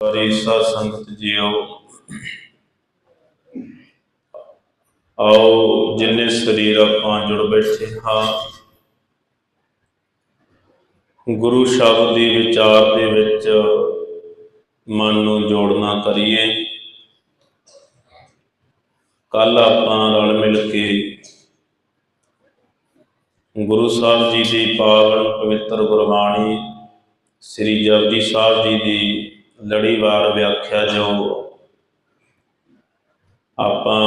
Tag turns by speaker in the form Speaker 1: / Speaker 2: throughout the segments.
Speaker 1: ਹਰੀ ਸਾਧ ਸੰਗਤ ਜੀਓ। ਆਓ ਜਿੰਨੇ ਸਰੀਰ ਆਪਾਂ ਜੁੜ ਬੈਠੇ ਹਾਂ। ਗੁਰੂ ਸ਼ਬਦ ਦੀ ਵਿਚਾਰ ਦੇ ਵਿੱਚ ਮਨ ਨੂੰ ਜੋੜਨਾ ਕਰੀਏ। ਕੱਲ ਆਪਾਂ ਰਲ ਮਿਲ ਕੇ ਗੁਰੂ ਸਾਹਿਬ ਜੀ ਦੀ ਪਾਵਨ ਪਵਿੱਤਰ ਗੁਰਬਾਣੀ ਸ੍ਰੀ ਜਪਜੀ ਸਾਹਿਬ ਜੀ ਦੀ ਲੜੀਵਾਰ ਵਿਆਖਿਆ ਜੋ ਆਪਾਂ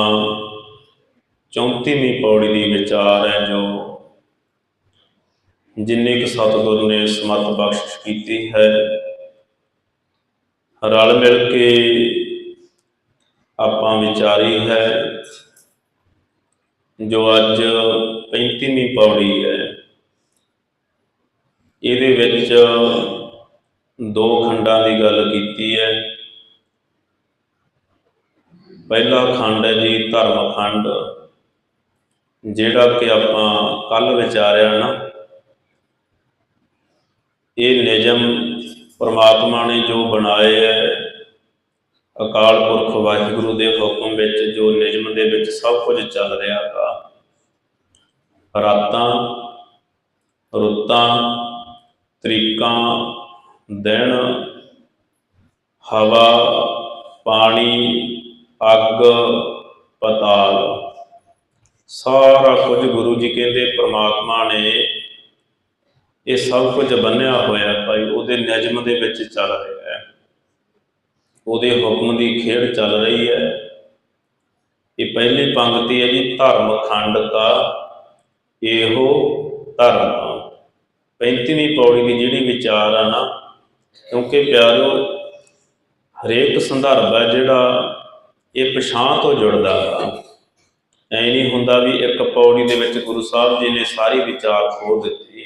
Speaker 1: 34ਵੀਂ ਪੌੜੀ ਦੀ ਵਿਚਾਰ ਹੈ ਜੋ ਜਿੰਨੇ ਕੁ ਸਤਿਗੁਰੂ ਨੇ ਸਮਤ ਬਖਸ਼ਿਸ਼ ਕੀਤੀ ਹੈ, ਰਲ ਮਿਲ ਕੇ ਆਪਾਂ ਵਿਚਾਰੀ ਹੈ, ਜੋ ਅੱਜ 35ਵੀਂ ਪੌੜੀ ਹੈ। ਇਹਦੇ ਵਿੱਚ ਦੋ ਖੰਡਾਂ ਦੀ ਗੱਲ ਕੀਤੀ ਹੈ। ਪਹਿਲਾ ਖੰਡ ਹੈ ਜੀ ਧਰਮ ਖੰਡ, ਜਿਹੜਾ ਕਿ ਆਪਾਂ ਕੱਲ ਵਿਚਾਰਿਆ ਨਾ, ਇਹ ਨਿਯਮ ਪਰਮਾਤਮਾ ਨੇ ਜੋ ਬਣਾਏ ਹੈ, ਅਕਾਲ ਪੁਰਖ ਵਾਹਿਗੁਰੂ ਦੇ ਹੁਕਮ ਵਿੱਚ, ਜੋ ਨਿਯਮ ਦੇ ਵਿੱਚ ਸਭ ਕੁਝ ਚੱਲ ਰਿਹਾ ਹੈ ਰਾਤਾਂ, ਰੁੱਤਾਂ, ਤਰੀਕਾਂ ਦਿਨ, ਹਵਾ, ਪਾਣੀ, ਅੱਗ, ਪਤਾਲ। ਸਾਰਾ ਕੁਝ ਗੁਰੂ ਜੀ ਕਹਿੰਦੇ, ਪ੍ਰਮਾਤਮਾ ਨੇ ਇਹ ਸਭ ਕੁਝ ਬੰਨਿਆ ਹੋਇਆ ਭਾਈ, ਉਹਦੇ ਨਿਯਮ ਦੇ ਵਿੱਚ ਚੱਲ ਰਿਹਾ ਹੈ। ਉਹਦੇ ਹੁਕਮ ਦੀ ਖੇਡ ਚੱਲ ਰਹੀ ਹੈ। ਇਹ ਪਹਿਲੀ ਪੰਕਤੀ ਹੈ ਜੀ, ਧਰਮ ਖੰਡ ਦਾ ਇਹੋ ਧਰਮ। 35ਵੀਂ ਪੌੜੀ ਦੀ ਜਿਹੜੀ ਵਿਚਾਰ ਆ ਨਾ ਕਿਉਂਕਿ ਪਿਆਰਿਓ, ਹਰੇਕ ਸੰਦਰਭ ਹੈ ਜਿਹੜਾ ਇਹ ਪਛਾਣ ਤੋਂ ਜੁੜਦਾ ਐ ਨਹੀਂ ਹੁੰਦਾ ਵੀ ਇੱਕ ਪੌੜੀ ਦੇ ਵਿੱਚ ਗੁਰੂ ਸਾਹਿਬ ਜੀ ਨੇ ਸਾਰੀ ਵਿਚਾਰ ਖੋਲ ਦਿੱਤੀ।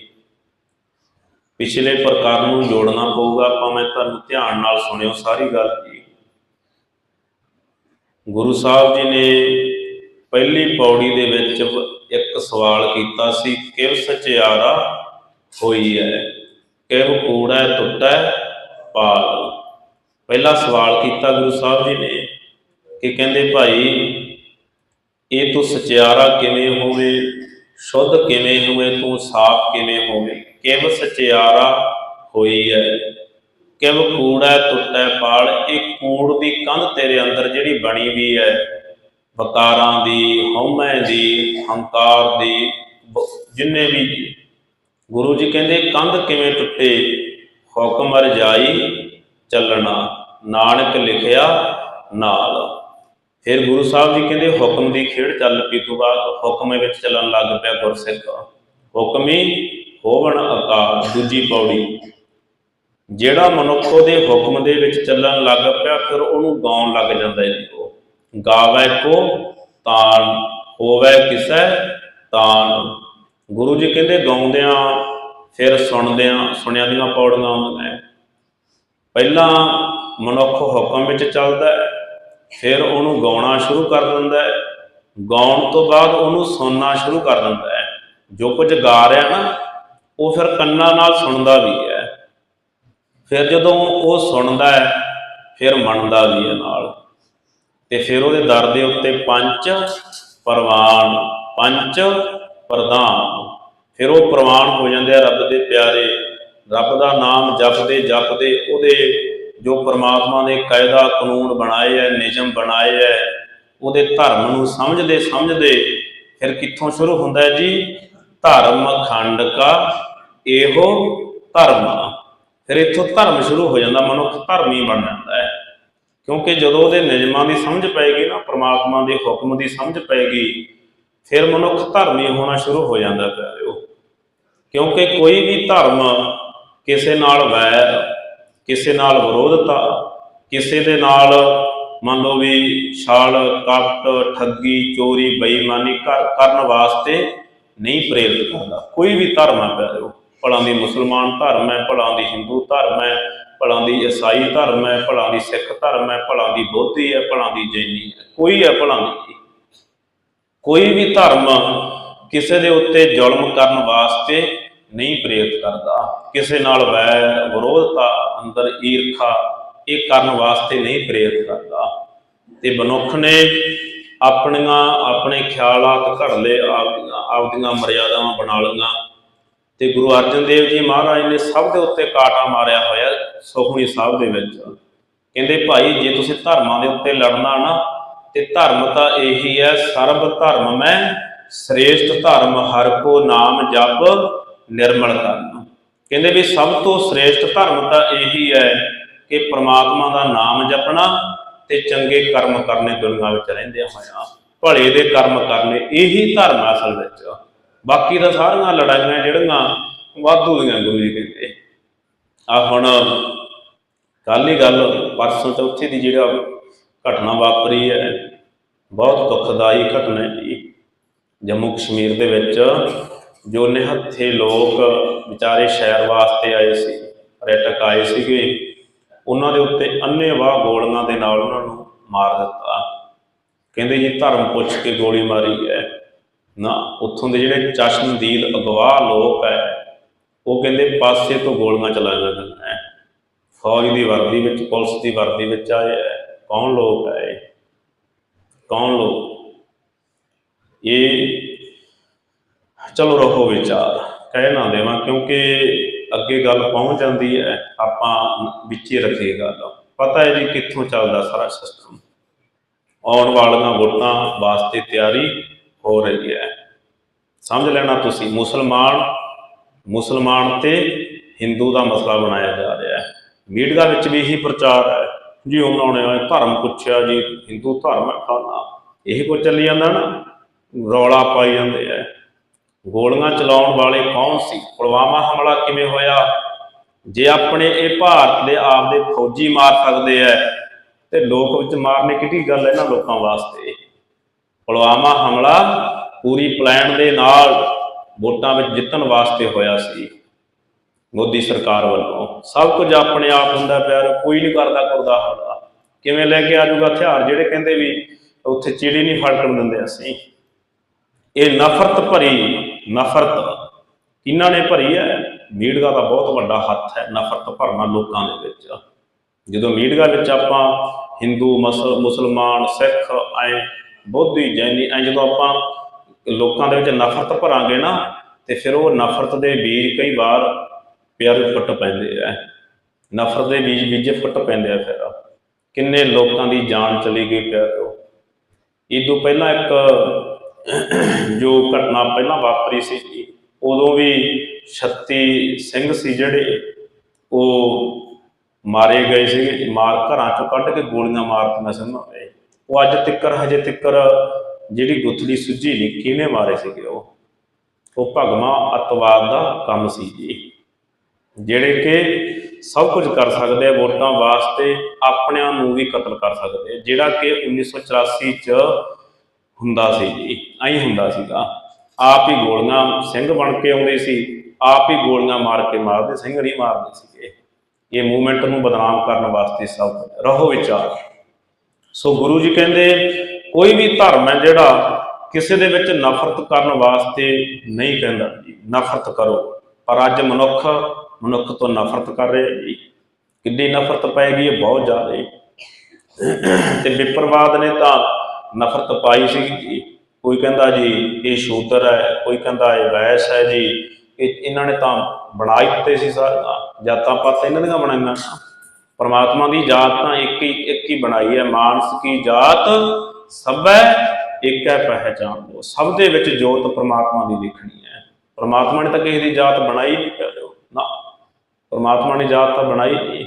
Speaker 1: ਪਿਛਲੇ ਪ੍ਰਕਾਰ ਨੂੰ ਜੋੜਨਾ ਪਊਗਾ ਆਪਾਂ ਮੈਂ ਤੁਹਾਨੂੰ ਧਿਆਨ ਨਾਲ ਸੁਣਿਓ ਸਾਰੀ ਗੱਲ ਜੀ। ਗੁਰੂ ਸਾਹਿਬ ਜੀ ਨੇ ਪਹਿਲੀ ਪੌੜੀ ਦੇ ਵਿੱਚ ਇੱਕ ਸਵਾਲ ਕੀਤਾ ਸੀ, ਕਿਵ ਸਚਿਆਰਾ ਹੋਈ ਹੈ? ਕਿਵ ਕੂੜਾ ਟੁੱਟਾ ਪਾਲ ਪਹਿਲਾ ਸਵਾਲ ਕੀਤਾ ਗੁਰੂ ਸਾਹਿਬ ਜੀ ਨੇ ਕਿ ਕਹਿੰਦੇ ਭਾਈ, ਇਹ ਤੂੰ ਸਚਿਆਰਾ ਕਿਵੇਂ ਹੋਵੇ? ਸ਼ੁੱਧ ਕਿਵੇਂ ਹੋਵੇ? ਤੂੰ ਸਾਫ਼ ਕਿਵੇਂ ਹੋਵੇ? ਕਿਵ ਸਚਿਆਰਾ ਹੋਈ ਹੈ? ਕਿਵ ਕੂੜਾ ਟੁੱਟੈ ਪਾਲ ਇਹ ਕੂੜ ਦੀ ਕੰਧ ਤੇਰੇ ਅੰਦਰ ਜਿਹੜੀ ਬਣੀ ਵੀ ਹੈ, ਵਕਾਰਾਂ ਦੀ, ਹਉਮੈ ਦੀ, ਹੰਕਾਰ ਦੀ ਜਿੰਨੇ ਵੀ ਗੁਰੂ ਜੀ ਕਹਿੰਦੇ, ਕੰਧ ਕਿਵੇਂ ਟੁੱਟੇ? ਹੁਕਮ ਰਜਾਈ ਚੱਲਣਾ। ਨਾਨਕ ਲਿਖਿਆ ਨਾਲ। ਫਿਰ ਗੁਰੂ ਸਾਹਿਬ ਜੀ ਕਹਿੰਦੇ, ਹੁਕਮ ਦੀ ਖੇਡ ਚੱਲ ਪਈ ਤੋਂ ਬਾਅਦ। ਹੁਕਮ ਵਿੱਚ ਚੱਲਣ ਲੱਗ ਪਿਆ ਗੁਰਸਿੱਖ। ਹੁਕਮੀ ਹੋਵਣ ਆਕਾਰ ਦੂਜੀ ਪੌੜੀ। ਜਿਹੜਾ ਮਨੁੱਖ ਉਹਦੇ ਹੁਕਮ ਦੇ ਵਿੱਚ ਚੱਲਣ ਲੱਗ ਪਿਆ, ਫਿਰ ਉਹਨੂੰ ਗਾਉਣ ਲੱਗ ਜਾਂਦਾ ਹੈ ਉਹ ਗਾਵੇ ਕੋ ਤਾਨ ਹੋਵੇ ਕਿਸੈ ਤਾਨ ਗੁਰੂ ਜੀ ਕਹਿੰਦੇ ਗਾਉਂਦਿਆਂ, ਫਿਰ ਸੁਣਦਿਆਂ, ਸੁਣਿਆਂ ਦੀਆਂ ਪੌੜੀਆਂ ਆਉਂਦੀਆਂ ਪਹਿਲਾਂ ਮਨੁੱਖ ਹੁਕਮ ਵਿੱਚ ਚੱਲਦਾ ਹੈ, ਫਿਰ ਉਹਨੂੰ ਗਾਉਣਾ ਸ਼ੁਰੂ ਕਰ ਦਿੰਦਾ ਹੈ। ਗਾਉਣ ਤੋਂ ਬਾਅਦ ਉਹਨੂੰ ਸੁਣਨਾ ਸ਼ੁਰੂ ਕਰ ਦਿੰਦਾ ਹੈ। ਜੋ ਕੁਝ ਗਾ ਰਿਹਾ ਨਾ, ਉਹ ਫਿਰ ਕੰਨਾਂ ਨਾਲ ਸੁਣਦਾ ਵੀ ਹੈ। ਫਿਰ ਜਦੋਂ ਉਹ ਸੁਣਦਾ ਹੈ, ਫਿਰ ਮੰਨਦਾ ਵੀ ਹੈ ਨਾਲ। ਤੇ ਫਿਰ ਉਹਦੇ ਦਰ ਦੇ ਉੱਤੇ ਪੰਜ ਪਰਵਾਨ, ਪੰਜ ਪ੍ਰਧਾਨ ਫਿਰ ਉਹ ਪ੍ਰਵਾਨ ਹੋ ਜਾਂਦੇ ਆ ਰੱਬ ਦੇ ਪਿਆਰੇ। ਰੱਬ ਦਾ ਨਾਮ ਜਪਦੇ ਜਪਦੇ ਉਹਦੇ ਜੋ ਪ੍ਰਮਾਤਮਾ ਨੇ ਕਾਇਦਾ ਕਾਨੂੰਨ ਬਣਾਏ ਐ, ਨਿਯਮ ਬਣਾਏ ਐ, ਉਹਦੇ ਧਰਮ ਨੂੰ ਸਮਝਦੇ ਸਮਝਦੇ ਫਿਰ ਕਿੱਥੋਂ ਸ਼ੁਰੂ ਹੁੰਦਾ ਹੈ ਜੀ? ਧਰਮ ਖੰਡ ਕਾ ਇਹੋ ਧਰਮ। ਫਿਰ ਇੱਥੋਂ ਧਰਮ ਸ਼ੁਰੂ ਹੋ ਜਾਂਦਾ, ਮਨੁੱਖ ਧਰਮੀ ਬਣ ਜਾਂਦਾ ਹੈ। ਕਿਉਂਕਿ ਜਦੋਂ ਉਹਦੇ ਨਿਯਮਾਂ ਦੀ ਸਮਝ ਪਏਗੀ ਨਾ, ਪ੍ਰਮਾਤਮਾ ਦੇ ਹੁਕਮ ਦੀ ਸਮਝ ਪਏਗੀ ਫਿਰ ਮਨੁੱਖ ਧਰਮੀ ਹੋਣਾ ਸ਼ੁਰੂ ਹੋ ਜਾਂਦਾ ਪਿਆਰਿਓ। ਕਿਉਂਕਿ ਕੋਈ ਵੀ ਧਰਮ ਕਿਸੇ ਨਾਲ ਵੈਰ, ਕਿਸੇ ਨਾਲ ਵਿਰੋਧਤਾ, ਕਿਸੇ ਦੇ ਨਾਲ ਮੰਨ ਲਓ ਵੀ ਛਾਲ ਕਪਟ ਠੱਗੀ, ਚੋਰੀ, ਬੇਈਮਾਨੀ ਕਰ, ਕਰਨ ਵਾਸਤੇ ਨਹੀਂ ਪ੍ਰੇਰਿਤ ਕਰਦਾ। ਕੋਈ ਵੀ ਧਰਮ ਹੈ ਪਿਆਰਿਓ, ਭਲਾ ਦੀ ਮੁਸਲਮਾਨ ਧਰਮ ਹੈ, ਭਲਾ ਦੀ ਹਿੰਦੂ ਧਰਮ ਹੈ, ਭਲਾ ਦੀ ਈਸਾਈ ਧਰਮ ਹੈ, ਭਲਾ ਦੀ ਸਿੱਖ ਧਰਮ ਹੈ, ਭਲਾ ਦੀ ਬੋਧੀ ਹੈ, ਭਲਾ ਦੀ ਜੈਨੀ ਹੈ। ਕੋਈ ਹੈ ਭਲਾ ਦੀ। ਕੋਈ ਵੀ ਧਰਮ ਕਿਸੇ ਦੇ ਉੱਤੇ ਜ਼ੁਲਮ ਕਰਨ ਵਾਸਤੇ ਨਹੀਂ ਪ੍ਰੇਰਿਤ ਕਰਦਾ। ਕਿਸੇ ਨਾਲ ਵੈਰ ਵਿਰੋਧਤਾ, ਅੰਦਰ ਈਰਖਾ, ਇਹ ਕਰਨ ਵਾਸਤੇ ਨਹੀਂ ਪ੍ਰੇਰਿਤ ਕਰਦਾ। ਤੇ ਮਨੁੱਖ ਨੇ ਆਪਣੀਆਂ ਆਪਣੇ ਖਿਆਲਾਤ ਘੜ ਲਏ ਆਪਦੀਆਂ ਮਰਿਆਦਾਵਾਂ ਬਣਾ ਲਈਆਂ। ਤੇ ਗੁਰੂ ਅਰਜਨ ਦੇਵ ਜੀ ਮਹਾਰਾਜ ਨੇ ਸਭ ਦੇ ਉੱਤੇ ਕਾਟਾ ਮਾਰਿਆ ਹੋਇਆ ਸੁਖਮਨੀ ਸਾਹਿਬ ਦੇ ਵਿੱਚ। ਕਹਿੰਦੇ, ਭਾਈ, ਜੇ ਤੁਸੀਂ ਧਰਮਾਂ ਦੇ ਉੱਤੇ ਲੜਨਾ ਨਾ ਤੇ ਧਰਮ ਤਾਂ ਇਹੀ ਹੈ, ਸਰਬ ਧਰਮ ਮੈਂ, ਸ੍ਰੇਸ਼ਟ ਧਰਮ ਹਰ ਕੋ ਨਾਮ ਜਪ ਨਿਰਮਲ ਕਰਨਾ। ਕਹਿੰਦੇ ਵੀ ਸਭ ਤੋਂ ਸ੍ਰੇਸ਼ਟ ਧਰਮ ਤਾਂ ਇਹੀ ਹੈ ਕਿ ਪ੍ਰਮਾਤਮਾ ਦਾ ਨਾਮ ਜਪਣਾ ਤੇ ਚੰਗੇ ਕਰਮ ਕਰਨੇ ਦੁਨੀਆ ਵਿੱਚ ਰਹਿੰਦੇ ਹੋਇਆ। ਭਲੇ ਦੇ ਕਰਮ ਕਰਨੇ, ਇਹੀ ਧਰਮ ਹੈ ਅਸਲ ਵਿੱਚ। ਬਾਕੀ ਤਾਂ ਸਾਰੀਆਂ ਲੜਾਈਆਂ ਜਿਹੜੀਆਂ ਵਾਧੂ ਦੀਆਂ ਗੁਰੂ ਜੀ ਕਹਿੰਦੇ ਆ ਹੁਣ ਕੱਲ ਹੀ ਗੱਲ ਪਰਸੋਂ ਚੌਥੇ ਦੀ ਜਿਹੜਾ ਘਟਨਾ ਵਾਪਰੀ ਹੈ। ਬਹੁਤ ਦੁਖਦਾਈ ਘਟਨਾ ਹੈ ਜੀ। ਜੰਮੂ ਕਸ਼ਮੀਰ ਦੇ ਵਿੱਚ ਜੋ ਨਿਹੱਥੇ ਲੋਕ ਵਿਚਾਰੇ ਸ਼ਹਿਰ ਵਾਸਤੇ ਆਏ ਸੀ ਪਰੇਟਕ ਆਏ ਸੀਗੇ, ਉਹਨਾਂ ਦੇ ਉੱਤੇ ਅੰਨ੍ਹੇਵਾਹ ਗੋਲੀਆਂ ਦੇ ਨਾਲ ਉਹਨਾਂ ਨੂੰ ਮਾਰ ਦਿੱਤਾ। ਕਹਿੰਦੇ ਜੀ ਧਰਮ ਪੁੱਛ ਕੇ ਗੋਲੀ ਮਾਰੀ ਹੈ। ਨਾ, ਉੱਥੋਂ ਦੇ ਜਿਹੜੇ ਚਸ਼ਮਦੀਦ, ਅਗਵਾ ਲੋਕ ਹੈ, ਉਹ ਕਹਿੰਦੇ ਪਾਸੇ ਤੋਂ ਗੋਲੀਆਂ ਚਲਾਈਆਂ ਗਈਆਂ ਹੈ। ਫੌਜ ਦੀ ਵਰਦੀ ਵਿੱਚ, ਪੁਲਿਸ ਦੀ ਵਰਦੀ ਵਿੱਚ ਆਏ ਹੈ। ਕੌਣ ਲੋਕ ਹੈ ਇਹ? ਕੌਣ ਲੋਕ ਇਹ ਚਲੋ ਰਹੋ ਵਿਚਾਰ ਕਹਿ ਨਾ ਦੇਵਾਂ ਕਿਉਂਕਿ ਅੱਗੇ ਗੱਲ ਪਹੁੰਚ ਜਾਂਦੀ ਹੈ ਆਪਾਂ ਵਿੱਚ ਹੀ ਰੱਖੀਏ ਗੱਲ ਪਤਾ ਹੈ ਜੀ ਕਿੱਥੋਂ ਚੱਲਦਾ ਸਾਰਾ ਸਿਸਟਮ ਆਉਣ ਵਾਲੀਆਂ ਵੋਟਾਂ ਵਾਸਤੇ ਤਿਆਰੀ ਹੋ ਰਹੀ ਹੈ ਸਮਝ ਲੈਣਾ ਤੁਸੀਂ ਮੁਸਲਮਾਨ ਮੁਸਲਮਾਨ ਤੇ ਹਿੰਦੂ ਦਾ ਮਸਲਾ ਬਣਾਇਆ ਜਾ ਰਿਹਾ ਹੈ ਮੀਡੀਆ ਵਿੱਚ ਵੀ ਇਹੀ ਪ੍ਰਚਾਰ ਹੈ ਜੀ, ਉਹਨਾਂ ਨੇ ਧਰਮ ਪੁੱਛਿਆ ਜੀ, ਹਿੰਦੂ ਧਰਮ ਖਾਨਾ ਇਹ ਕੁਝ ਚੱਲੀ ਜਾਂਦਾ ਨਾ, ਰੌਲਾ ਪਾਈ ਜਾਂਦੇ ਆ ਗੋਲੀਆਂ ਚਲਾਉਣ ਵਾਲੇ ਕੌਣ ਸੀ? ਪੁਲਵਾਮਾ ਹਮਲਾ ਕਿਵੇਂ ਹੋਇਆ? ਜੇ ਆਪਣੇ ਇਹ ਭਾਰਤ ਦੇ ਆਪਦੇ ਫੌਜੀ ਮਾਰ ਸਕਦੇ ਐ, ਤੇ ਲੋਕ ਵਿੱਚ ਮਾਰਨੇ ਕਿਹੜੀ ਗੱਲ ਹੈ ਇਹਨਾਂ ਲੋਕਾਂ ਵਾਸਤੇ? ਪੁਲਵਾਮਾ ਹਮਲਾ ਪੂਰੀ ਪਲਾਨ ਦੇ ਨਾਲ ਵੋਟਾਂ ਵਿੱਚ ਜਿੱਤਣ ਵਾਸਤੇ ਹੋਇਆ ਸੀ। ਮੋਦੀ ਸਰਕਾਰ ਵੱਲੋਂ। ਸਭ ਕੁਝ ਆਪਣੇ ਆਪ ਹੁੰਦਾ ਪਿਆਰ ਕੋਈ ਨਹੀਂ ਕਰਦਾ ਕਰਦਾ ਹਾਲਾ ਕਿਵੇਂ ਲੈ ਕੇ ਆਜੂਗਾ ਹਥਿਆਰ? ਜਿਹੜੇ ਕਹਿੰਦੇ ਵੀ ਉੱਥੇ ਚਿੜੀ ਨਹੀਂ ਫੜਕਣ ਦਿੰਦੇ ਅਸੀਂ। ਇਹ ਨਫ਼ਰਤ ਭਰੀ ਨਫ਼ਰਤ। ਇਹਨਾਂ ਨੇ ਭਰੀ ਹੈ? ਮੀਡੀਆ ਦਾ ਬਹੁਤ ਵੱਡਾ ਹੱਥ ਹੈ ਨਫ਼ਰਤ ਭਰਨਾ ਲੋਕਾਂ ਦੇ ਵਿੱਚ। ਜਦੋਂ ਮੀਡੀਆ ਵਿੱਚ ਆਪਾਂ ਹਿੰਦੂ, ਮਸ- ਮੁਸਲਮਾਨ, ਸਿੱਖ ਐ ਬੋਧੀ, ਜੈਨੀ ਐ ਜਦੋਂ ਆਪਾਂ ਲੋਕਾਂ ਦੇ ਵਿੱਚ ਨਫ਼ਰਤ ਭਰਾਂਗੇ ਨਾ, ਤੇ ਫਿਰ ਉਹ ਨਫ਼ਰਤ ਦੇ ਬੀਜ ਕਈ ਵਾਰ ਪਿਆਰੇ ਫੁੱਟ ਪੈਂਦੇ ਆ। ਨਫ਼ਰਤ ਦੇ ਬੀਜ ਬੀਜੇ ਫੁੱਟ ਪੈਂਦੇ ਆ ਫਿਰ। ਕਿੰਨੇ ਲੋਕਾਂ ਦੀ ਜਾਨ ਚਲੀ ਗਈ ਪਿਆਰਿਓ ਇਹ ਤੋਂ ਪਹਿਲਾਂ ਇੱਕ ਜੋ ਘਟਨਾ ਪਹਿਲਾਂ ਵਾਪਰੀ ਸੀ ਉਦੋਂ ਵੀ 36 ਸਿੰਘ ਸੀ ਜਿਹੜੇ, ਉਹ ਮਾਰੇ ਗਏ ਸੀਗੇ। ਮਾਰ ਘਰਾਂ ਚੋਂ ਕੱਢ ਕੇ ਗੋਲੀਆਂ ਮਾਰਤੀਆਂ ਸੀ ਉਹ ਅੱਜ ਤਿੱਕਰ, ਹਜੇ ਤਿੱਕਰ ਜਿਹੜੀ ਗੁੱਥਲੀ ਸੁੱਜੀ ਨਹੀਂ ਕਿਵੇਂ ਮਾਰੇ ਸੀਗੇ ਉਹ? ਉਹ ਭਗਵਾ ਅਤਵਾਦ ਦਾ ਕੰਮ ਸੀ ਜੀ। ਜਿਹੜੇ ਕਿ ਸਭ ਕੁਝ ਕਰ ਸਕਦੇ ਆ ਵੋਟਾਂ ਵਾਸਤੇ, ਆਪਣਿਆਂ ਨੂੰ ਵੀ ਕਤਲ ਕਰ ਸਕਦੇ ਜਿਹੜਾ ਕਿ 1984 ਚ ਹੁੰਦਾ ਸੀ ਜੀ, ਐਂ ਹੁੰਦਾ ਸੀਗਾ। ਆਪ ਹੀ ਗੋਲੀਆਂ ਸਿੰਘ ਬਣ ਕੇ ਆਉਂਦੇ ਸੀ, ਆਪ ਹੀ ਗੋਲੀਆਂ ਮਾਰ ਕੇ ਮਾਰਦੇ, ਸਿੰਘ ਨਹੀਂ ਮਾਰਦੇ ਸੀਗੇ। ਇਹ ਮੂਵਮੈਂਟ ਨੂੰ ਬਦਨਾਮ ਕਰਨ ਵਾਸਤੇ ਸਭ ਕੁਝ। ਰਹੋ ਵਿਚਾਰ। ਸੋ ਗੁਰੂ ਜੀ ਕਹਿੰਦੇ, ਕੋਈ ਵੀ ਧਰਮ ਹੈ ਜਿਹੜਾ ਕਿਸੇ ਦੇ ਵਿੱਚ ਨਫ਼ਰਤ ਕਰਨ ਵਾਸਤੇ ਨਹੀਂ ਕਹਿੰਦਾ ਜੀ, ਨਫ਼ਰਤ ਕਰੋ। ਪਰ ਅੱਜ ਮਨੁੱਖ ਮਨੁੱਖ ਤੋਂ ਨਫ਼ਰਤ ਕਰ ਰਿਹਾ ਜੀ। ਕਿੰਨੀ ਨਫ਼ਰਤ ਪੈ ਇਹ ਬਹੁਤ ਜ਼ਿਆਦਾ ਤੇ ਵਿਪਰਵਾਦ ਨੇ ਤਾਂ ਨਫ਼ਰਤ ਪਾਈ ਸੀ ਜੀ। ਕੋਈ ਕਹਿੰਦਾ ਜੀ, ਇਹ ਸ਼ੂਦਰ ਹੈ, ਕੋਈ ਕਹਿੰਦਾ ਇਹ ਵੈਸ਼ ਹੈ ਜੀ। ਇਹ ਇਹਨਾਂ ਨੇ ਤਾਂ ਬਣਾ ਹੀ ਦਿੱਤੇ ਸੀ ਜਾਤਾਂ ਪਾਤ ਇਹਨਾਂ ਦੀਆਂ ਬਣਾਈਆਂ। ਪਰਮਾਤਮਾ ਦੀ ਜਾਤ ਤਾਂ ਇੱਕ ਹੀ ਇੱਕ ਹੀ ਬਣਾਈ ਹੈ। ਮਾਨਸ ਕੀ ਜਾਤ ਸਭੈ ਇੱਕ ਹੈ ਪਹਿਚਾਨ। ਲੋ ਸਭ ਦੇ ਵਿੱਚ ਜੋਤ ਪਰਮਾਤਮਾ ਦੀ ਦਿਖਣੀ ਹੈ। ਪਰਮਾਤਮਾ ਨੇ ਤਾਂ ਕਿਸੇ ਦੀ ਜਾਤ ਬਣਾਈ ਨਹੀਂ ਪਿਆਰਿਓ ਨਾ। ਪਰਮਾਤਮਾ ਨੇ ਜਾਤ ਤਾਂ ਬਣਾਈ ਨਹੀਂ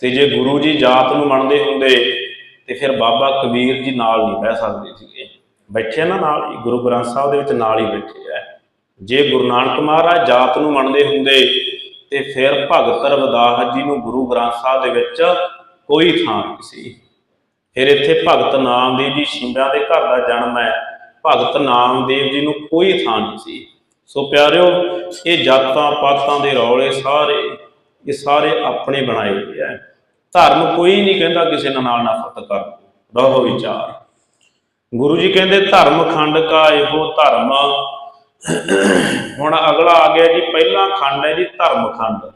Speaker 1: ਤੇ ਜੇ ਗੁਰੂ ਜੀ ਜਾਤ ਨੂੰ ਮੰਨਦੇ ਹੁੰਦੇ, ਤੇ ਫਿਰ ਬਾਬਾ ਕਬੀਰ ਜੀ ਨਾਲ ਨਹੀਂ ਬਹਿ ਸਕਦੇ ਸੀਗੇ। ਬੈਠੇ ਨਾ ਨਾਲ ਗੁਰੂ ਗ੍ਰੰਥ ਸਾਹਿਬ ਦੇ ਵਿੱਚ ਨਾਲ ਹੀ ਬੈਠੇ ਆ। ਜੇ ਗੁਰੂ ਨਾਨਕ ਮਹਾਰਾਜ ਜਾਤ ਨੂੰ ਮੰਨਦੇ ਹੁੰਦੇ, ਤੇ ਫਿਰ ਭਗਤ ਰਵਿਦਾਸ ਜੀ ਨੂੰ ਗੁਰੂ ਗ੍ਰੰਥ ਸਾਹਿਬ ਦੇ ਵਿੱਚ ਕੋਈ ਥਾਂ ਨਹੀਂ ਸੀ। ਫਿਰ ਇੱਥੇ ਭਗਤ ਨਾਮਦੇਵ ਜੀ ਸ਼ਿੰਦਾ ਦੇ ਘਰ ਦਾ ਜਨਮ ਹੈ। ਭਗਤ ਨਾਮਦੇਵ ਜੀ ਨੂੰ ਕੋਈ ਥਾਂ ਨਹੀਂ ਸੀ। ਸੋ ਪਿਆਰਿਓ, ਇਹ ਜਾਤਾਂ ਪਾਤਾਂ ਦੇ ਰੌਲੇ ਸਾਰੇ ਇਹ ਸਾਰੇ ਆਪਣੇ ਬਣਾਏ ਹੋਏ ਆ ਧਰਮ ਕੋਈ ਨਹੀਂ ਕਹਿੰਦਾ ਕਿਸੇ ਨਾਲ ਨਾਲ ਨਫ਼ਰਤ ਕਰ। ਰਹੋ ਵਿਚਾਰ। ਗੁਰੂ ਜੀ ਕਹਿੰਦੇ, ਧਰਮ ਖੰਡ ਕਾ ਇਹੋ ਧਰਮ ਹੁਣ ਅਗਲਾ ਆ ਗਿਆ ਜੀ, ਪਹਿਲਾ ਖੰਡ ਹੈ ਜੀ ਧਰਮ ਖੰਡ।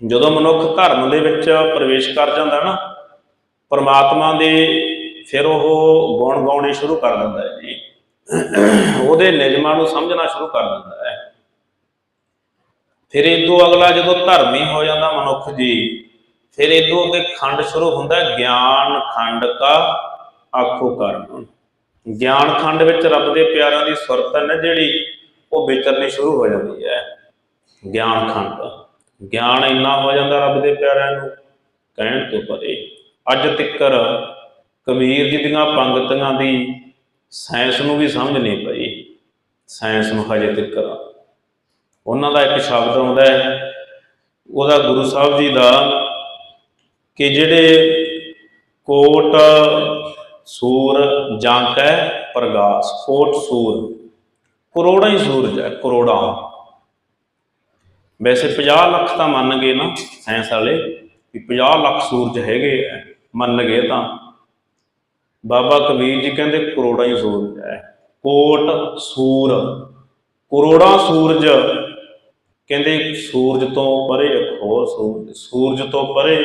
Speaker 1: ਜਦੋਂ ਮਨੁੱਖ ਧਰਮ ਦੇ ਵਿੱਚ ਪ੍ਰਵੇਸ਼ ਕਰ ਜਾਂਦਾ ਨਾ, ਪਰਮਾਤਮਾ ਦੇ ਫਿਰ ਉਹ ਗੁਣ ਗਾਉਣੇ ਸ਼ੁਰੂ ਕਰ ਦਿੰਦਾ ਹੈ ਜੀ। ਉਹਦੇ ਨਿਯਮਾਂ ਨੂੰ ਸਮਝਣਾ ਸ਼ੁਰੂ ਕਰ ਦਿੰਦਾ ਹੈ। ਫਿਰ ਇਦੋਂ ਅਗਲਾ ਜਦੋਂ ਧਰਮੀ ਹੋ ਜਾਂਦਾ ਮਨੁੱਖ ਜੀ, ਫਿਰ ਇਦੋਂ ਅੱਗੇ ਖੰਡ ਸ਼ੁਰੂ ਹੁੰਦਾ ਗਿਆਨ ਖੰਡ ਕਾ ਆਖੋ ਕਰਮ। ਗਿਆਨ ਖੰਡ ਵਿੱਚ ਰੱਬ ਦੇ ਪਿਆਰਾਂ ਦੀ ਸੁਰਤ ਹੈ ਜਿਹੜੀ ਉਹ ਵਿਚਰਨੀ ਸ਼ੁਰੂ ਹੋ ਜਾਂਦੀ ਹੈ। ਗਿਆਨ ਖੰਡ। ਗਿਆਨ ਇੰਨਾ ਹੋ ਜਾਂਦਾ ਰੱਬ ਦੇ ਪਿਆਰਿਆਂ ਨੂੰ ਕਹਿਣ ਤੋਂ ਪਰੇ। ਅੱਜ ਤਿੱਕਰ ਕਬੀਰ ਜੀ ਦੀਆਂ ਪੰਗਤੀਆਂ ਦੀ ਸਾਇੰਸ ਨੂੰ ਵੀ ਸਮਝ ਨਹੀਂ ਪਈ। ਸਾਇੰਸ ਨੂੰ ਹਜੇ ਤਿੱਕਰ ਉਹਨਾਂ ਦਾ ਇੱਕ ਸ਼ਬਦ ਆਉਂਦਾ ਹੈ, ਉਹਦਾ ਗੁਰੂ ਸਾਹਿਬ ਜੀ ਦਾ ਕਿ ਜਿਹੜੇ ਕੋਟ, ਸੂਰ ਜਾਂ ਜਾਂਕੈ ਪ੍ਰਗਾਸ, ਕੋਟ, ਸੂਰ, ਕਰੋੜਾਂ ਹੀ ਸੂਰਜ ਹੈ, ਕਰੋੜਾਂ। ਵੈਸੇ 50 ਲੱਖ ਤਾਂ ਮੰਨ ਗਏ ਨਾ ਸਾਇੰਸ ਵਾਲੇ ਕਿ 50 ਲੱਖ ਸੂਰਜ ਹੈਗੇ ਆ, ਮੰਨ ਗਏ ਤਾਂ। ਬਾਬਾ ਕਬੀਰ ਜੀ ਕਹਿੰਦੇ ਕਰੋੜਾਂ ਹੀ ਸੂਰਜ ਹੈ। ਕੋਟ ਸੂਰ। ਕਰੋੜਾਂ ਸੂਰਜ। ਕਹਿੰਦੇ ਸੂਰਜ ਤੋਂ ਪਰੇ, ਇੱਕ ਹੋਰ ਸੂਰਜ। ਸੂਰਜ ਤੋਂ ਪਰੇ,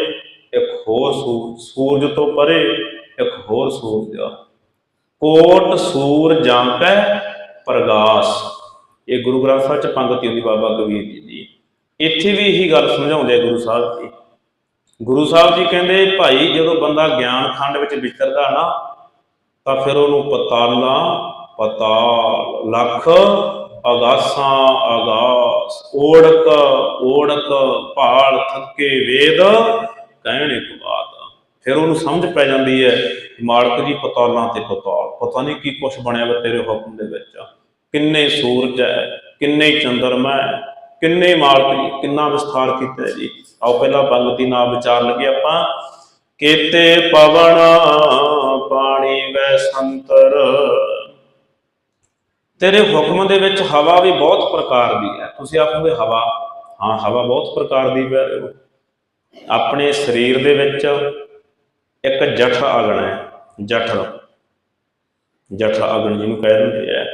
Speaker 1: ਇੱਕ ਹੋਰ ਸੂਰਜ। ਸੂਰਜ ਤੋਂ ਪਰੇ, ਇੱਕ ਹੋਰ ਸੂਰਜ। ਕੋਟ ਸੂਰ ਜਾਂਕੈ ਪ੍ਰਗਾਸ। ਇਹ ਗੁਰੂ ਗ੍ਰੰਥ ਸਾਹਿਬ ਚ ਪੰਗਤੀ ਹੁੰਦੀ ਬਾਬਾ ਕਬੀਰ ਜੀ ਦੀ। ਇੱਥੇ ਵੀ ਇਹੀ ਗੱਲ ਸਮਝਾਉਂਦੇ ਗੁਰੂ ਸਾਹਿਬ ਜੀ। ਗੁਰੂ ਸਾਹਿਬ ਜੀ ਕਹਿੰਦੇ, ਭਾਈ, ਜਦੋਂ ਬੰਦਾ ਗਿਆਨ ਖੰਡ ਵਿੱਚ ਵਿਚਰਦਾ ਨਾ ਤਾਂ ਫਿਰ ਉਹਨੂੰ ਪਤਾਲਾ, ਪਤਾਲ, ਲੱਖ, ਅਗਾਸਾਂ, ਅਗਾਸ, ਓੜਕ ਓੜਕ, ਭਾਲ, ਥੱਕੇ, ਵੇਦ, ਕਹਿਣ ਇੱਕ ਬਾਤ ਫਿਰ ਉਹਨੂੰ ਸਮਝ ਪੈ ਜਾਂਦੀ ਹੈ ਮਾਲਕ ਜੀ ਪਤਾਲਾਂ ਤੇ ਪਤਾਲ। ਪਤਾ ਨਹੀਂ ਕੀ ਕੁਛ ਬਣਿਆ ਵਾ ਤੇਰੇ ਹੁਕਮ ਦੇ ਵਿੱਚ। ਕਿੰਨੇ ਸੂਰਜ ਹੈ, ਕਿੰਨੇ ਚੰਦਰਮਾ ਹੈ, ਕਿੰਨੇ ਮਾਲਕ ਜੀ, ਕਿੰਨਾ ਵਿਸਥਾਰ ਕੀਤਾ ਜੀ। ਆਓ ਪਹਿਲਾਂ ਪੰਗਤੀ ਨਾਲ ਵਿਚਾਰ ਲਗੇ ਆਪਾਂ। ਕੀਤੇ ਪਵਨ ਪਾਣੀ ਵੈ ਸੰਤਰ। ਤੇਰੇ ਹੁਕਮ ਦੇ ਵਿੱਚ ਹਵਾ ਵੀ ਬਹੁਤ ਪ੍ਰਕਾਰ ਦੀ ਹੈ। ਤੁਸੀਂ ਆਖੋਗੇ, ਹਵਾ? ਹਾਂ, ਹਵਾ ਬਹੁਤ ਪ੍ਰਕਾਰ ਦੀ ਹੈ। ਆਪਣੇ ਸਰੀਰ ਦੇ ਵਿੱਚ ਇੱਕ ਜਠ ਅਗਣ ਹੈ। ਜਠਰ ਜਠ ਅਗਣ ਜਿਹਨੂੰ ਕਹਿ ਦਿੰਦੇ ਆ।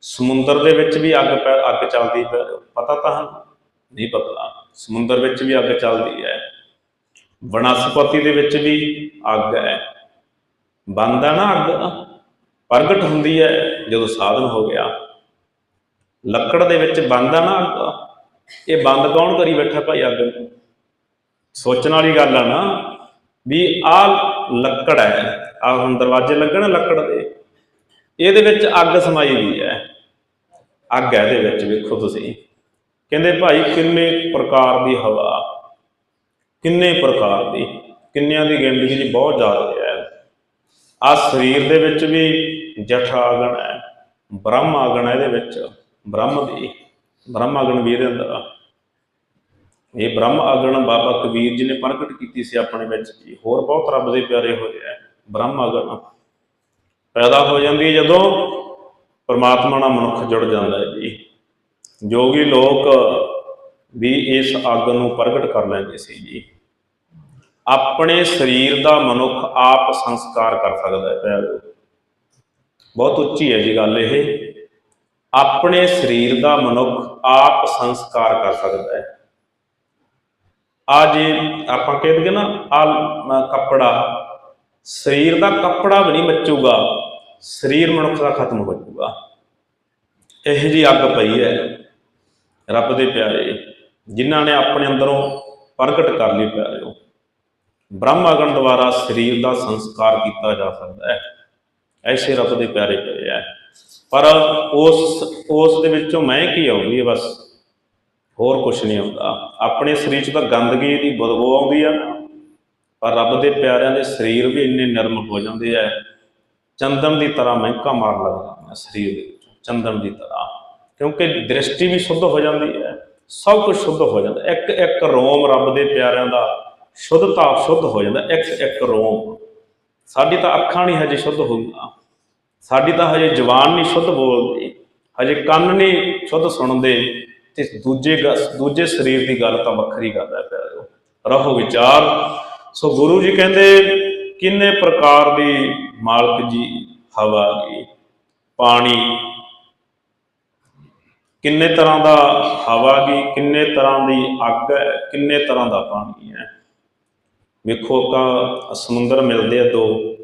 Speaker 1: ਸਮੁੰਦਰ ਦੇ ਵਿੱਚ ਵੀ ਅੱਗ ਪੈ ਅੱਗ ਚੱਲਦੀ ਪੈ ਪਤਾ ਤਾਂ ਨਹੀਂ ਪਤਾ। ਸਮੁੰਦਰ ਵਿੱਚ ਵੀ ਅੱਗ ਚੱਲਦੀ ਹੈ। ਵਨਸਪਤੀ ਦੇ ਵਿੱਚ ਵੀ ਅੱਗ ਹੈ। ਬੰਦਾ ਨਾ ਅੱਗ, ਪ੍ਰਗਟ ਹੁੰਦੀ ਹੈ ਜਦੋਂ ਸਾਧਨ ਹੋ ਗਿਆ। ਲੱਕੜ ਦੇ ਵਿੱਚ ਬੰਦਾ ਨਾ ਅੱਗ, ਇਹ ਬੰਦ ਕੌਣ ਕਰੀ ਬੈਠਾ ਭਾਈ ਅੱਗ ਨੂੰ? ਸੋਚਣ ਵਾਲੀ ਗੱਲ ਆ ਨਾ ਵੀ ਆਹ ਲੱਕੜ ਹੈ, ਆਹ ਹੁਣ ਦਰਵਾਜ਼ੇ ਲੱਗਣ ਲੱਕੜ ਦੇ। ਇਹਦੇ ਵਿੱਚ ਅੱਗ ਸਮਾਈ ਹੋਈ ਹੈ। ਅੱਗ ਹੈ ਇਹਦੇ ਵਿੱਚ, ਵੇਖੋ ਤੁਸੀਂ। ਕਹਿੰਦੇ ਭਾਈ ਕਿੰਨੇ ਪ੍ਰਕਾਰ ਦੀ ਹਵਾ। ਕਿੰਨੇ ਪ੍ਰਕਾਰ ਦੀ, ਕਿੰਨਿਆਂ ਦੀ ਗਿਣਤੀ ਜੀ ਬਹੁਤ ਜ਼ਿਆਦਾ ਹੈ। ਆ ਸਰੀਰ ਦੇ ਵਿੱਚ ਵੀ ਜਠ ਆਗਣ ਹੈ ਬ੍ਰਹਮ ਆਗਣ ਹੈ ਇਹਦੇ ਵਿੱਚ, ਬ੍ਰਹਮ ਵੀ ਬ੍ਰਹਮ ਆਗਣ ਵੀ ਇਹਦੇ ਅੰਦਰ ਇਹ ਬ੍ਰਹਮ ਆਗਣ ਬਾਬਾ ਕਬੀਰ ਜੀ ਨੇ ਪ੍ਰਗਟ ਕੀਤੀ ਸੀ ਆਪਣੇ ਵਿੱਚ ਜੀ। ਹੋਰ ਬਹੁਤ ਰੱਬ ਦੇ ਪਿਆਰੇ ਹੋਏ ਹੈ ਬ੍ਰਹਮ ਆਗਣ ਪੈਦਾ ਹੋ ਜਾਂਦੀ ਹੈ ਜਦੋਂ ਪਰਮਾਤਮਾ ਨਾਲ ਮਨੁੱਖ ਜੁੜ ਜਾਂਦਾ ਹੈ ਜੀ। ਜੋਗੀ ਲੋਕ ਵੀ ਇਸ ਅੱਗ ਨੂੰ ਪ੍ਰਗਟ ਕਰ ਲੈਂਦੇ ਸੀ ਜੀ। ਆਪਣੇ ਸਰੀਰ ਦਾ ਮਨੁੱਖ ਆਪ ਸੰਸਕਾਰ ਕਰ ਸਕਦਾ ਹੈ ਪਿਆਰਿਓ ਬਹੁਤ ਉੱਚੀ ਹੈ ਜੀ ਗੱਲ ਇਹ। ਆਪਣੇ ਸਰੀਰ ਦਾ ਮਨੁੱਖ ਆਪ ਸੰਸਕਾਰ ਕਰ ਸਕਦਾ ਹੈ। ਆ ਜੇ ਆਪਾਂ ਕਹਿ ਦਈਏ ਨਾ ਆ ਕੱਪੜਾ, ਸਰੀਰ ਦਾ ਕੱਪੜਾ ਵੀ ਨਹੀਂ ਬਚੂਗਾ ਸਰੀਰ ਮਨੁੱਖ ਦਾ ਖਤਮ ਹੋ ਜਾਊਗਾ। ਇਹ ਜੀ ਅੱਗ ਪਈ ਹੈ। ਰੱਬ ਦੇ ਪਿਆਰੇ ਜਿਨ੍ਹਾਂ ਨੇ ਆਪਣੇ ਅੰਦਰੋਂ ਪ੍ਰਗਟ ਕਰ ਲਈ ਪਿਆਰਿਓ। ਬ੍ਰਹਮ ਅਗਨ ਦੁਆਰਾ ਸਰੀਰ ਦਾ ਸੰਸਕਾਰ ਕੀਤਾ ਜਾ ਸਕਦਾ ਹੈ। ਐਸੇ ਰੱਬ ਦੇ ਪਿਆਰੇ ਪਏ ਹੈ ਪਰ ਉਸ ਉਸ ਦੇ ਵਿੱਚੋਂ ਮੈਂ ਕੀ ਆਉਂਦੀ ਹੈ ਬਸ? ਹੋਰ ਕੁਝ ਨਹੀਂ ਆਉਂਦਾ। ਆਪਣੇ ਸਰੀਰ 'ਚ ਤਾਂ ਗੰਦਗੀ ਦੀ ਬਦਬੂ ਆਉਂਦੀ ਆ। ਪਰ ਰੱਬ ਦੇ ਪਿਆਰਿਆਂ ਦੇ ਸਰੀਰ ਵੀ ਇੰਨੇ ਨਰਮ ਹੋ ਜਾਂਦੇ ਆ। ਚੰਦਨ ਦੀ ਤਰ੍ਹਾਂ ਮਹਿਕਾ ਮਾਰ ਲੱਗਦਾ ਸਰੀਰ ਦੇ ਵਿੱਚ, ਚੰਦਨ ਦੀ ਤਰ੍ਹਾਂ। ਕਿਉਂਕਿ ਦ੍ਰਿਸ਼ਟੀ ਵੀ ਸ਼ੁੱਧ ਹੋ ਜਾਂਦੀ ਹੈ। ਸਭ ਕੁਝ ਸ਼ੁੱਧ ਹੋ ਜਾਂਦਾ। ਇੱਕ ਇੱਕ ਰੋਮ ਰੱਬ ਦੇ ਪਿਆਰਿਆਂ ਦਾ ਸ਼ੁੱਧਤਾ ਸ਼ੁੱਧ ਹੋ ਜਾਂਦਾ, ਇੱਕ ਇੱਕ ਰੋਮ। ਸਾਡੀ ਤਾਂ ਅੱਖਾਂ ਨਹੀਂ ਹਜੇ ਸ਼ੁੱਧ ਹੋਈਆਂ ਸਾਡੀ ਤਾਂ ਹਜੇ ਜ਼ੁਬਾਨ ਨਹੀਂ ਸ਼ੁੱਧ ਬੋਲਦੀ, ਹਜੇ ਕੰਨ ਨਹੀਂ ਸ਼ੁੱਧ ਸੁਣਦੇ। ਤੇ ਦੂਜੇ ਗ- ਦੂਜੇ ਸਰੀਰ ਦੀ ਗੱਲ ਤਾਂ ਵੱਖਰੀ ਗੱਲ ਹੈ ਪਿਆਰਿਓ। ਰਹੋ ਵਿਚਾਰ। ਸੋ ਗੁਰੂ ਜੀ ਕਹਿੰਦੇ, ਕਿੰਨੇ ਪ੍ਰਕਾਰ ਦੀ ਮਾਲਕ ਜੀ ਹਵਾ ਦੀ, ਪਾਣੀ ਕਿੰਨੇ ਤਰ੍ਹਾਂ ਦਾ ਹਵਾ ਗੀ ਕਿੰਨੇ ਤਰ੍ਹਾਂ ਦੀ ਅੱਗ ਹੈ, ਕਿੰਨੇ ਤਰ੍ਹਾਂ ਦਾ ਪਾਣੀ ਹੈ? ਵੇਖੋ ਕਾ ਸਮੁੰਦਰ ਮਿਲਦੇ ਆ ਦੋ।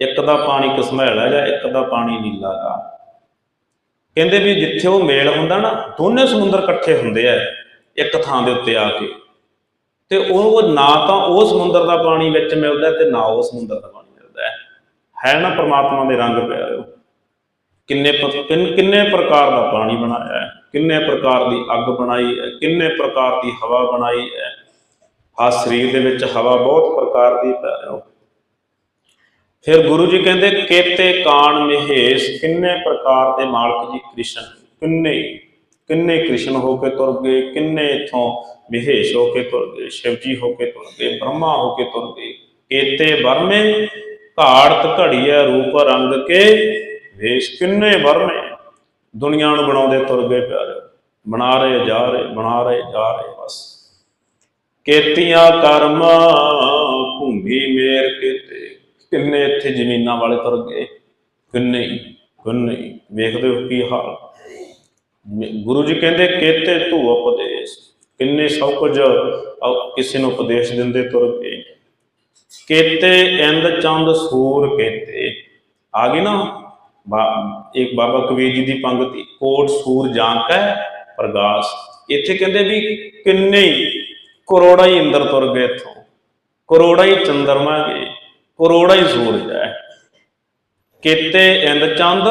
Speaker 1: ਇੱਕ ਦਾ ਪਾਣੀ ਕਸਮੈਲਾ ਜਾਂ ਇੱਕ ਦਾ ਪਾਣੀ ਨੀਲਾ ਗਾ ਕਹਿੰਦੇ ਵੀ ਜਿੱਥੇ ਉਹ ਮੇਲ ਹੁੰਦਾ ਨਾ, ਦੋਨੇ ਸਮੁੰਦਰ ਇਕੱਠੇ ਹੁੰਦੇ ਆ, ਇੱਕ ਥਾਂ ਦੇ ਉੱਤੇ ਆ ਕੇ। ਤੇ ਉਹ ਨਾ ਤਾਂ ਉਹ ਸਮੁੰਦਰ ਦਾ ਪਾਣੀ ਵਿੱਚ ਮਿਲਦਾ ਤੇ ਨਾ ਉਹ ਸਮੁੰਦਰ ਦਾ ਪਾਣੀ ਮਿਲਦਾ ਹੈ। ਨਾ ਪ੍ਰਮਾਤਮਾ ਦੇ ਰੰਗ ਪਿਆ ਕਿੰਨੇ ਕਿੰਨੇ ਕਿੰਨੇ ਪ੍ਰਕਾਰ ਦਾ ਪਾਣੀ ਬਣਾਇਆ ਹੈ? ਕਿੰਨੇ ਪ੍ਰਕਾਰ ਦੀ ਅੱਗ ਬਣਾਈ ਹੈ? ਕਿੰਨੇ ਪ੍ਰਕਾਰ ਦੀ ਹਵਾ ਬਣਾਈ ਹੈ? ਆ ਸਰੀਰ ਦੇ ਵਿੱਚ ਹਵਾ ਬਹੁਤ ਪ੍ਰਕਾਰ ਦੀ ਫਿਰ ਗੁਰੂ ਜੀ ਕਹਿੰਦੇ, ਕੇਤੇ ਕਾਣ ਮਹੇਸ਼ ਕਿੰਨੇ ਪ੍ਰਕਾਰ ਦੇ ਮਾਲਕ ਜੀ ਕ੍ਰਿਸ਼ਨ? ਕਿੰਨੇ ਕਿੰਨੇ ਕ੍ਰਿਸ਼ਨ ਹੋ ਕੇ ਤੁਰ ਗਏ? ਕਿੰਨੇ ਇਥੋਂ ਮਹੇਸ਼ ਹੋ ਕੇ ਤੁਰ ਗਏ? ਸ਼ਿਵ ਜੀ ਹੋ ਕੇ ਤੁਰ ਗਏ? ਬ੍ਰਹਮਾ ਹੋ ਕੇ ਤੁਰ ਗਏ? ਕੇਤੇ ਵਰਮੇ ਘਾੜਤ ਘੜੀਐ ਰੂਪ ਰੰਗ ਕੇ ਵੇਸ਼ ਕਿੰਨੇ ਵਰਮੇ ਦੁਨੀਆ ਨੂੰ ਬਣਾਉਂਦੇ ਤੁਰ ਗਏ ਪਿਆਰੇ, ਬਣਾ ਰਹੇ ਜਾ ਰਹੇ, ਬਣਾ ਰਹੇ ਜਾ ਰਹੇ ਬਸ। ਕੇਤੀਆਂ ਕਰਮ, ਭੂਮੀ ਮੇਰ ਕੀਤੇ, ਕਿੰਨੇ ਇੱਥੇ ਜ਼ਮੀਨਾਂ ਵਾਲੇ ਤੁਰ ਗਏ? ਕਿੰਨੇ ਕਿੰਨੇ ਵੇਖਦੇ ਹੋ ਕੀ ਹਾਲ? ਗੁਰੂ ਜੀ ਕਹਿੰਦੇ, ਕੇਤੇ ਧੂ ਉਪਦੇਸ਼। ਕਿੰਨੇ ਸਭ ਕੁਝ ਕਿਸੇ ਨੂੰ ਉਪਦੇਸ਼ ਦਿੰਦੇ ਤੁਰ ਗਏ ਕੇਤੇ, ਇੰਦ, ਚੰਦ, ਸੂਰ ਕੇਤੇ। ਆ ਗਈ ਨਾ? ਇੱਕ ਬਾਬਾ ਕਬੀਰ ਜੀ ਦੀ ਪੰਗਤੀ ਕੋਟ ਸੂਰ ਜਾਂਕੈ ਪ੍ਰਗਾਸ। ਇੱਥੇ ਕਹਿੰਦੇ ਵੀ ਕਿੰਨੇ ਹੀ ਕਰੋੜਾਂ ਹੀ ਇੰਦਰ ਤੁਰ ਗਏ ਇੱਥੋਂ। ਕਰੋੜਾਂ ਹੀ ਚੰਦਰਮਾ ਗਏ ਕਰੋੜਾਂ ਹੀ ਸੂਰਜ ਹੈ। ਕੇਤੇ ਇੰਦ ਚੰਦ,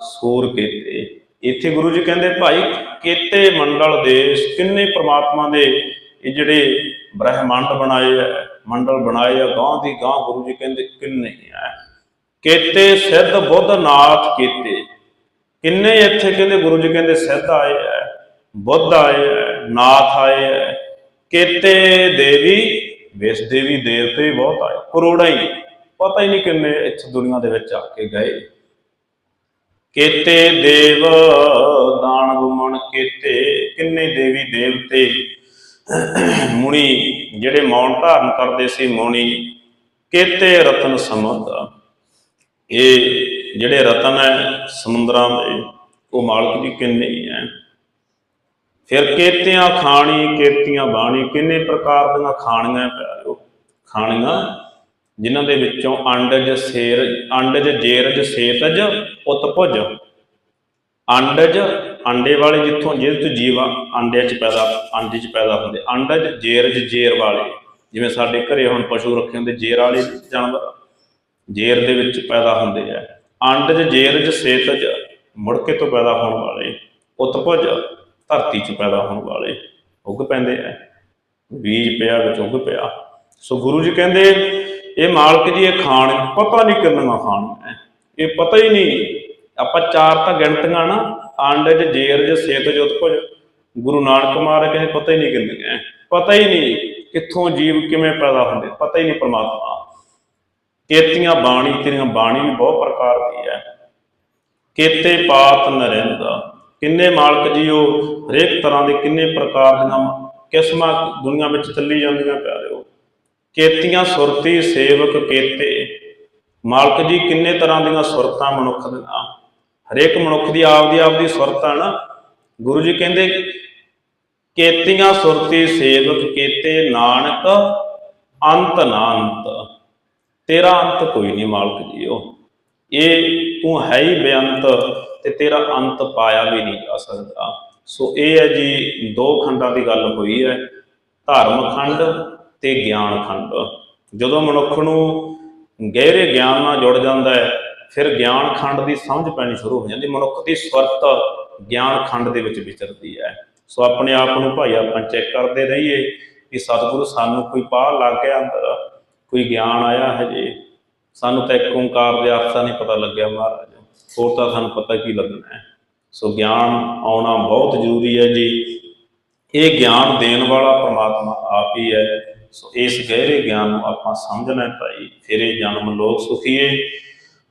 Speaker 1: ਸੂਰ ਕੇਤੇ। ਇੱਥੇ ਗੁਰੂ ਜੀ ਕਹਿੰਦੇ, ਭਾਈ, ਕੇਤੇ ਮੰਡਲ ਦੇਸ਼, ਕਿੰਨੇ ਪ੍ਰਮਾਤਮਾ ਦੇ ਇਹ ਜਿਹੜੇ ਬ੍ਰਹਿਮੰਡ ਬਣਾਏ ਆ, ਮੰਡਲ ਬਣਾਏ ਆ, ਗਾਂ ਦੀ ਗਾਂ ਗੁਰੂ ਜੀ ਕਹਿੰਦੇ ਕਿੰਨੇ ਆ। ਕੇਤੇ ਸਿੱਧ ਬੁੱਧ ਨਾਥ ਕੇਤੇ। ਕਿੰਨੇ ਇੱਥੇ ਕਹਿੰਦੇ ਗੁਰੂ ਜੀ ਕਹਿੰਦੇ ਸਿੱਧ ਆਏ ਆ ਬੁੱਧ ਆਏ ਆ ਨਾਥ ਆਏ ਆ ਕੇਤੇ ਦੇਵੀ ਵਿਸ ਦੇਵੀ ਦੇਵਤੇ ਵੀ ਬਹੁਤ ਆਏ, ਕਰੋੜਾਂ ਹੀ। ਪਤਾ ਹੀ ਨਹੀਂ ਕਿੰਨੇ ਇੱਥੇ ਦੁਨੀਆ ਦੇ ਵਿੱਚ ਆ ਕੇ ਗਏ। ਕੇਤੇ ਦੇਵ, ਦਾਨ ਗੁਮਣ ਕੇਤੇ, ਕਿੰਨੇ ਦੇਵੀ ਦੇਵਤੇ। ਮੁਨੀ ਜਿਹੜੇ ਮੌਨ ਧਾਰਨ ਕਰਦੇ ਸੀ ਮੁਨੀ, ਕੇਤੇ ਰਤਨ ਸਮੁੰਦ ਇਹ ਜਿਹੜੇ ਰਤਨ ਹੈ ਸਮੁੰਦਰਾਂ ਦੇ, ਉਹ ਮਾਲਕ ਦੀ ਕਿੰਨੇ ਹੀ ਹੈ। ਫਿਰ ਕੇਤਿਆਂ ਖਾਣੀ, ਕੇਤੀਆਂ ਬਾਣੀ, ਕਿੰਨੇ ਪ੍ਰਕਾਰ ਦੀਆਂ ਖਾਣੀਆਂ ਪਿਆਰਿਓ? ਖਾਣੀਆਂ ਜਿਨ੍ਹਾਂ ਦੇ ਵਿੱਚੋਂ ਅੰਡਜ, ਸੇਰ, ਅੰਡਜ, ਜੇਰਜ, ਸੇਤਜ, ਉਤਪੁਜ। ਅੰਡਜ, ਅੰਡੇ ਵਾਲੇ ਜਿੱਥੋਂ ਜਿਹਦੇ ਤੋਂ ਜੀਵ ਅੰਡਿਆਂ 'ਚ ਪੈਦਾ, ਅੰਡੇ 'ਚ ਪੈਦਾ ਹੁੰਦੇ। ਅੰਡਜ, ਜੇਰਜ, ਜੇਰ ਵਾਲੇ। ਜਿਵੇਂ ਸਾਡੇ ਘਰੇ ਹੁਣ ਪਸ਼ੂ ਰੱਖੇ ਹੁੰਦੇ ਜੇਰ ਵਾਲੇ ਜਾਨਵਰ। ਜੇਰ ਦੇ ਵਿੱਚ ਪੈਦਾ ਹੁੰਦੇ ਆ। ਅੰਡਜ ਜੇਰਜ ਸੇਤਜ ਮੁੜ ਕੇ ਤੋਂ ਪੈਦਾ ਹੋਣ ਵਾਲੇ, ਉਤਪੁਜ ਧਰਤੀ 'ਚ ਪੈਦਾ ਹੋਣ ਵਾਲੇ ਉੱਗ ਪੈਂਦੇ ਆ। ਬੀਜ ਪਿਆ, ਵਿੱਚ ਉੱਗ ਪਿਆ। ਸੋ ਗੁਰੂ ਜੀ ਕਹਿੰਦੇ, ਇਹ ਮਾਲਕ ਜੀ ਇਹ ਖਾਣ ਪਤਾ ਨਹੀਂ ਕਿੰਨਾ ਖਾਣ ਹੈ। ਇਹ ਪਤਾ ਹੀ ਨਹੀਂ। ਆਪਾਂ ਚਾਰ ਤਾਂ ਗਿਣਤੀਆਂ ਨਾ ਅੰਡਜ ਜੇਰਜ ਸੇਤਜ ਉਤਪੁਜ। ਗੁਰੂ ਨਾਨਕ ਮਹਾਰਾਜ ਕਹਿੰਦੇ, ਪਤਾ ਹੀ ਨਹੀਂ ਕਿੰਨੇ ਪਤਾ ਹੀ ਨਹੀਂ ਕਿੱਥੋਂ ਜੀਵ ਕਿਵੇਂ ਪੈਦਾ ਹੁੰਦੇ, ਪਤਾ ਹੀ ਨਹੀਂ ਪਰਮਾਤਮਾ। ਕੇਤੀਆਂ ਬਾਣੀ, ਤੇਰੀਆਂ ਬਾਣੀ ਵੀ ਬਹੁਤ ਪ੍ਰਕਾਰ ਦੀ ਹੈ। ਕੇਤੇ ਪਾਤ ਨਰਿੰਦਾ, ਕਿੰਨੇ ਮਾਲਕ ਜੀ ਉਹ ਹਰੇਕ ਤਰ੍ਹਾਂ ਦੇ ਕਿੰਨੇ ਪ੍ਰਕਾਰ ਦੀਆਂ ਕਿਸਮਾਂ ਦੁਨੀਆ ਵਿੱਚ ਚੱਲੀ ਜਾਂਦੀਆਂ ਪਿਆਰਿਓ। ਕੇਤੀਆਂ ਸੁਰਤੀ ਸੇਵਕ ਕੇਤੇ, ਮਾਲਕ ਜੀ ਕਿੰਨੇ ਤਰ੍ਹਾਂ ਦੀਆਂ ਸੁਰਤਾਂ ਮਨੁੱਖ ਦੀਆਂ। ਹਰੇਕ ਮਨੁੱਖ ਦੀ ਆਪਦੀ ਆਪਦੀ ਸੁਰਤ ਹੈ ਨਾ। ਗੁਰੂ ਜੀ ਕਹਿੰਦੇ, ਕੇਤੀਆਂ ਸੁਰਤੀ ਸੇਵਕ ਕੇਤੇ ਨਾਨਕ, ਅੰਤ ਨਾ ਅੰਤ ਤੇਰਾ ਅੰਤ ਕੋਈ ਨਹੀਂ ਮਾਲਕ ਜੀਓ। ਇਹ ਤੂੰ ਹੈ ਹੀ ਬੇਅੰਤ ਤੇ ਤੇਰਾ ਅੰਤ ਪਾਇਆ ਵੀ ਨਹੀਂ ਜਾ ਸਕਦਾ। ਸੋ ਇਹ ਹੈ ਜੀ, ਦੋ ਖੰਡਾਂ ਦੀ ਗੱਲ ਹੋਈ ਹੈ, ਧਰਮ ਖੰਡ ਤੇ ਗਿਆਨ ਖੰਡ। ਜਦੋਂ ਮਨੁੱਖ ਨੂੰ ਗਹਿਰੇ ਗਿਆਨ ਨਾਲ ਜੁੜ ਜਾਂਦਾ ਹੈ, ਫਿਰ ਗਿਆਨ ਖੰਡ ਦੀ ਸਮਝ ਪੈਣੀ ਸ਼ੁਰੂ ਹੋ ਜਾਂਦੀ। ਮਨੁੱਖ ਦੀ ਸਵਰਤ ਗਿਆਨ ਖੰਡ ਦੇ ਵਿੱਚ ਵਿਚਰਦੀ ਹੈ। ਸੋ ਆਪਣੇ ਆਪ ਨੂੰ ਭਾਈ ਆਪਾਂ ਚੈੱਕ ਕਰਦੇ ਰਹੀਏ ਕਿ ਸਤਿਗੁਰੂ ਸਾਨੂੰ ਕੋਈ ਪਾਹ ਲੱਗ ਗਿਆ ਅੰਦਰ। ਕੋਈ ਗਿਆਨ ਆਇਆ ਹੈ ਜੀ ਸਾਨੂੰ ਤਾਂ ਇੱਕ ਓੰਕਾਰ ਦੇ ਅਰਥ ਨਹੀਂ ਪਤਾ ਲੱਗਿਆ ਮਹਾਰਾਜ। ਹੋਰ ਤਾਂ ਸਾਨੂੰ ਪਤਾ ਕੀ ਲੱਗਣਾ ਹੈ। ਸੋ ਗਿਆਨ ਆਉਣਾ ਬਹੁਤ ਜ਼ਰੂਰੀ ਹੈ ਜੀ। ਇਹ ਗਿਆਨ ਦੇਣ ਵਾਲਾ ਪ੍ਰਮਾਤਮਾ ਆਪ ਹੀ ਹੈ। ਸੋ ਇਸ ਗਹਿਰੇ ਗਿਆਨ ਨੂੰ ਆਪਾਂ ਸਮਝਣਾ ਭਾਈ। ਫਿਰ ਇਹ ਜਨਮ ਲੋਕ ਸੁਖੀਏ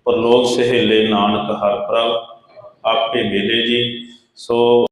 Speaker 1: ਪਰ ਲੋਕ ਸਹੇਲੇ ਨਾਨਕ ਹਰ ਪ੍ਰਭ, ਆਪੇ ਮਿਲੇ ਜੀ। ਸੋ